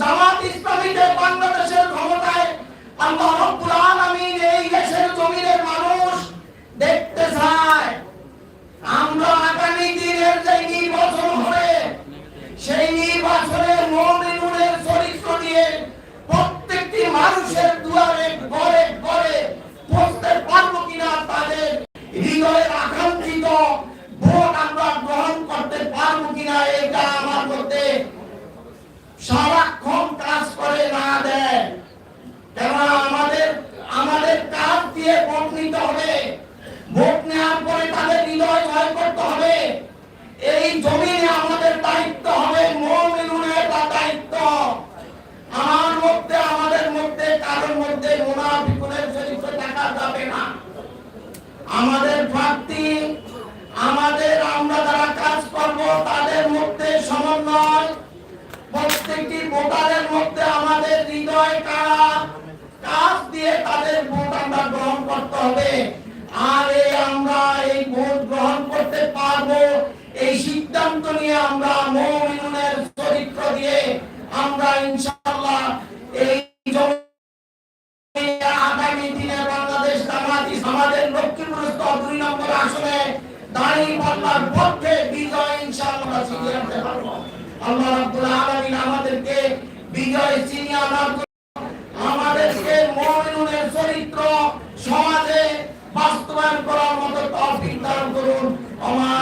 জামাত ইসলামীদের বাংলাদেশের ক্ষমতায় আল্লাহ রব্বুল আলামিন এই দেশের জমিনের মানুষ দেখতে চায়। আমরা আগামী দিনের যে নির্বাচন হবে, সেই নির্বাচনের মমিনুলের চরিত্র নিয়ে প্রত্যেকটি মানুষের দুয়ারে ঘরে ঘরে পৌঁছতে পারব কিনা তাদের হৃদয়ের আকাঙ্ক্ষিত ভোট আমরা গ্রহণ করতে পারব কিনা এটা আমার মধ্যে সারাক্ষণ কাজ করে না দেয় কেননা আমাদের আমাদের কাজ দিয়ে ভোট নিতে হবে। ভোট নেওয়ার পরে তাদের হৃদয় জয় করতে হবে। এই জমিনে আমাদের দায়িত্ব হবে মোমিনুনের দায়িত্ব। আমার মধ্যে, আমাদের মধ্যে, কারোর মধ্যে মুনাফিকুনের চরিত্র দেখা যাবে না। আমাদের প্রার্থী, আমাদের আমরা যারা কাজ করব, তাদের মধ্যে সমন্বয় ভোটারের মধ্যে আমাদের হৃদয় কারা? কাজ দিয়ে তাদের ভোট আমরা গ্রহণ করতে হবে। আর আমরা এই ভোট গ্রহণ করতে পারব, এই সিদ্ধান্ত নিয়ে আমরা মৌমিনুনের চরিত্র দিয়ে আমরা ইনশাআল্লাহ এই আগামী দিনে বাংলাদেশ জামাত ইসলাম আমাদের লক্ষ্মীপুর স্তর দুই নম্বর আসনে দাঁড়িয়ে পাল্লার পক্ষে বিজয় ইনশাআল্লাহ আল্লাহ রাব্বুল বিজয় ছিনিয়ে আনার আমাদেরকে মুমিনুনের চরিত্র সমাজে বাস্তবায়ন করার মতো তৌফিক দান করুন। আমার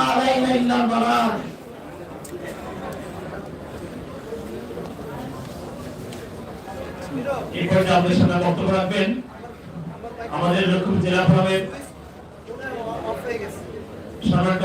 আমাদের সামনে বক্তব্য জেলা ফোরামের সম্মানিত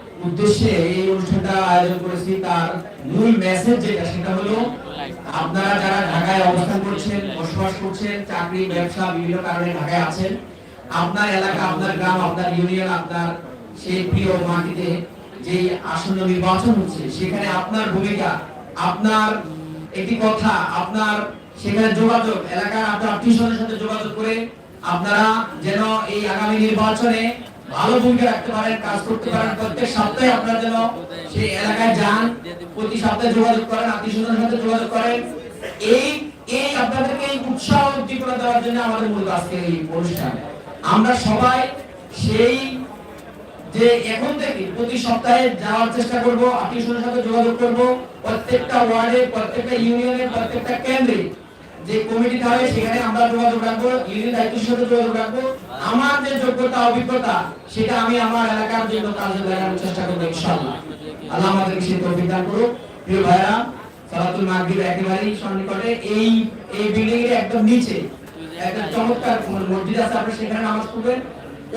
উদ্দেশ্যে এই অনুষ্ঠানটা আয়োজন করেছি, তার মূল মেসেজ যেটা, সেটা হলো, আপনারা যারা ঢাকায় অবস্থান করছেন, বসবাস করছেন, চাকরি, ব্যবসা বিভিন্ন কারণে ঢাকায় আছেন, আপনার এলাকা, আপনার গ্রাম, আপনার ইউনিয়ন আপনার সেই প্রিয় মাটিতে যে আসন্ন নির্বাচন হচ্ছে, সেখানে আপনার ভূমিকা, আপনার একটি কথা, আপনার সেখানে যোগাযোগ, এলাকার আপনার আত্মীয় সাথে যোগাযোগ করে আপনারা যেন এই আগামী নির্বাচনে ভালো ভূমিকা রাখতে পারেন, কাজ করতে পারেন, প্রত্যেক সপ্তাহে আপনারা যেন সেই এলাকায় যান, প্রতি সপ্তাহে যোগাযোগ করেন, আত্মীয় সাথে যোগাযোগ করেন। এই এই আপনাদেরকে এই উৎসাহ উদ্দীপনা দেওয়ার জন্য আমাদের মূল আজকে এই অনুষ্ঠান। আমরা সবাই সেই যে এখন থেকে প্রতি সপ্তাহে যাওয়ার চেষ্টা করব, আত্মীয় সাথে যোগাযোগ করব, প্রত্যেকটা ওয়ার্ডে, প্রত্যেকটা ইউনিয়নে, প্রত্যেকটা কেন্দ্রে। যে কমিটি থাকে, সেখানে আমরা যোগাযোগ রাখব ইউনিয়ন দায়িত্বের সাথে যোগাযোগ রাখব। আমার যে যোগ্যতা, অভিজ্ঞতা, সেটা আমি আমার এলাকার জন্য কাজে লাগানোর চেষ্টা করব ইনশাআল্লাহ। আল্লাহ আমাদেরকে সেই তৌফিক দান করুক। প্রিয় ভাইরা, সালাতুল মাগরিব একেবারেই সন্নিকটে। এই এই বিল্ডিং এর একদম নিচে, একটা চমৎকার মসজিদ আছে, আপনি সেখানে নামাজ পড়বেন।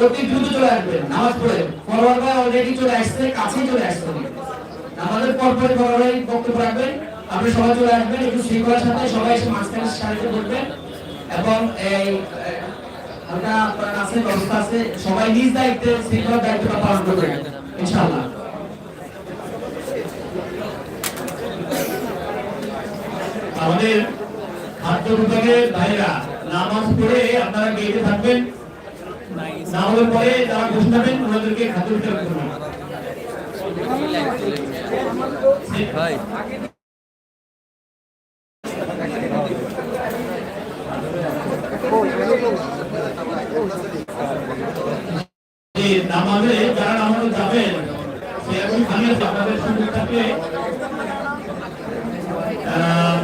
অতি দ্রুত চলে আসবেন, নামাজ পড়ে। ফরওয়ার্ড ভাই অলরেডি চলে আসছে, কাছেই চলে আসছে। আমাদের পরপরই ফরওয়ার্ড বক্তব্য রাখবেন। আপনি সবাই চলে আসবেন একটু শৃঙ্খলার সাথে সবাই এসে মাঝখানে সারিতে বসবেন এবং এই হালকা আপনার নাচের ব্যবস্থা আছে। সবাই নিজ দায়িত্বে শৃঙ্খলার দায়িত্বটা পালন করবেন, ইনশাআল্লাহ। আমাদের খাদ্য বিভাগের ভাইরা নামাজ পড়ে আপনারা গেটে থাকবেন। নামাজের পরে যারা বসে থাকবেন, ওনাদেরকে খাদ্য বিতরণ করবেন। ভাই। যে নামাজে যারা নামাজে যাবেন সেরকম আহ,